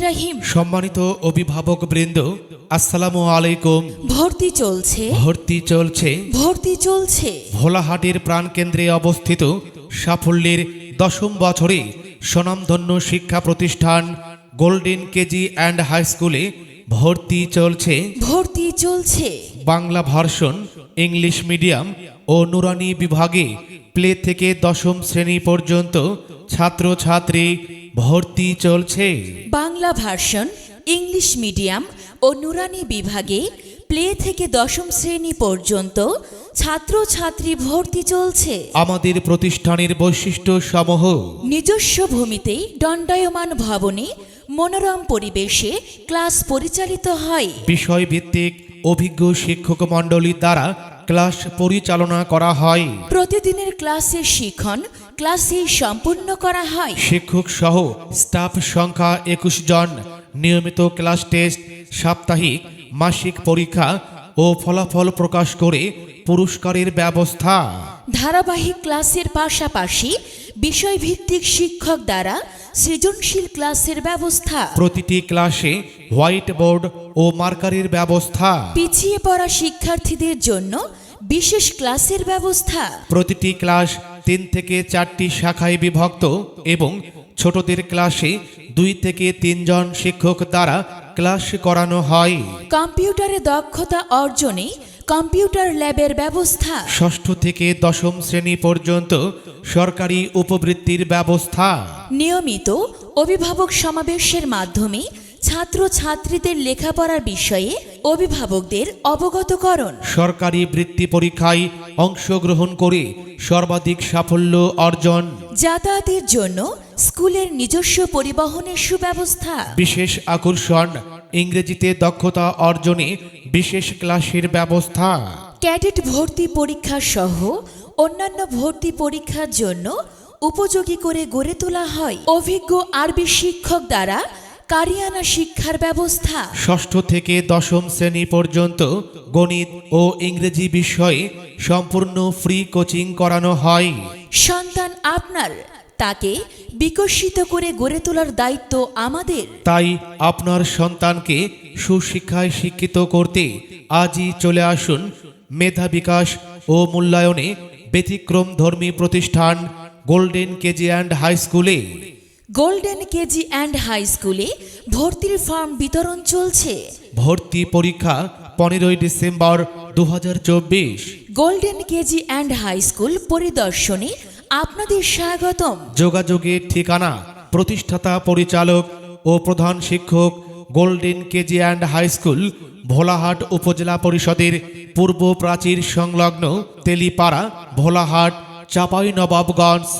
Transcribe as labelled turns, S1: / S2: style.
S1: রাহিম।
S2: সম্মানিত অভিভাবক বৃন্দ আসসালামু আলাইকুম।
S1: ভর্তি চলছে।
S2: ভর্তি চলছে।
S1: ভর্তি চলছে।
S2: ভোলাহাটের প্রাণকেন্দ্রে অবস্থিত সাফল্যের দশম বছরে স্বনামধন্য শিক্ষা প্রতিষ্ঠান গোল্ডেন কেজি অ্যান্ড হাই স্কুলে ভর্তি চলছে।
S1: ভর্তি চলছে।
S2: বাংলা ভার্সন ইংলিশ মিডিয়াম ও নুরানি বিভাগে প্লে থেকে দশম শ্রেণি পর্যন্ত ছাত্রছাত্রী ভর্তি চলছে।
S1: বাংলা ভার্সন ইংলিশ মিডিয়াম ও নুরানি বিভাগে প্লে থেকে দশম শ্রেণি পর্যন্ত ছাত্রছাত্রী ভর্তি চলছে।
S2: আমাদের প্রতিষ্ঠানের বৈশিষ্ট্য সমূহ
S1: নিজস্ব ভূমিতেই দণ্ডায়মান ভবনে মনোরম পরিবেশে ক্লাস পরিচালিত হয়।
S2: বিষয়ভিত্তিক অভিজ্ঞ শিক্ষক মণ্ডলীর দ্বারা ক্লাস পরিচালনা করা হয়।
S1: প্রতিদিনের ক্লাসের শিখন ক্লাসেই সম্পূর্ণ করা হয়।
S2: শিক্ষক সহ স্টাফ সংখ্যা একুশ জন। নিয়মিত ক্লাস টেস্ট সাপ্তাহিক মাসিক পরীক্ষা ও ফলাফল প্রকাশ করে পুরস্কারের ব্যবস্থা।
S1: ধারাবাহিক ক্লাসের পাশাপাশি বিষয়ভিত্তিক শিক্ষক দ্বারা সৃজনশীল ক্লাসের ব্যবস্থা।
S2: প্রতিটি ক্লাসে হোয়াইট বোর্ড ও মার্কারের ব্যবস্থা।
S1: পিছিয়ে পড়া শিক্ষার্থীদের জন্য বিশেষ ক্লাসের ব্যবস্থা।
S2: প্রতিটি ক্লাস তিন থেকে চারটি শাখায় বিভক্ত এবং ছোটদের ক্লাসে দুই থেকে তিনজন শিক্ষক দ্বারা ক্লাস করানো হয়।
S1: কম্পিউটারে দক্ষতা অর্জনে কম্পিউটার ল্যাবের ব্যবস্থা।
S2: ষষ্ঠ থেকে দশম শ্রেণি পর্যন্ত সরকারি উপবৃত্তির ব্যবস্থা।
S1: নিয়মিত অভিভাবক সমাবেশের মাধ্যমে ছাত্র ছাত্রীদের লেখাপড়ার বিষয়ে অভিভাবকদের অবগতকরণ।
S2: সরকারি বৃত্তি পরীক্ষায় অংশগ্রহণ করে সর্বাধিক সাফল্য অর্জন।
S1: যাতায়াতের জন্য স্কুলের নিজস্ব পরিবহনের সুব্যবস্থা।
S2: বিশেষ আকর্ষণ ইংরেজিতে দক্ষতা অর্জনে বিশেষ ক্লাসের ব্যবস্থা।
S1: ক্যাডেট ভর্তি পরীক্ষা সহ অন্যান্য ভর্তি পরীক্ষার জন্য উপযোগী করে গড়ে তোলা হয়। অভিজ্ঞ আরবি শিক্ষক দ্বারা কারিয়ানা শিক্ষার ব্যবস্থা।
S2: ষষ্ঠ থেকে দশম শ্রেণি পর্যন্ত গণিত ও ইংরেজি বিষয়ে সম্পূর্ণ ফ্রি কোচিং করানো হয়।
S1: সন্তান আপনার তাকে বিকশিত করে গড়ে তোলার দায়িত্ব আমাদের।
S2: তাই আপনার সন্তানকে সুশিক্ষায় শিক্ষিত করতে আজই চলে আসুন মেধা বিকাশ ও মূল্যায়নে ব্যতিক্রম ধর্মী প্রতিষ্ঠান গোল্ডেন কেজি অ্যান্ড হাই স্কুলে।
S1: গোল্ডেন কেজি অ্যান্ড হাই স্কুলে ভর্তির ফর্ম বিতরণ চলছে।
S2: ভর্তি পরীক্ষা পনেরোই ডিসেম্বর দুহাজার চব্বিশ।
S1: Golden KG and high school পরিদর্শনে আপনাদের স্বাগতম।
S2: যোগাযোগের ঠিকানা প্রতিষ্ঠাতা পরিচালক ও প্রধান শিক্ষক golden KG and high school Bholahat উপজেলা পরিষদের পূর্ব প্রাচীর সংলগ্ন তেলিপাড়া ভোলাহাট চাপাই নবাবগঞ্জ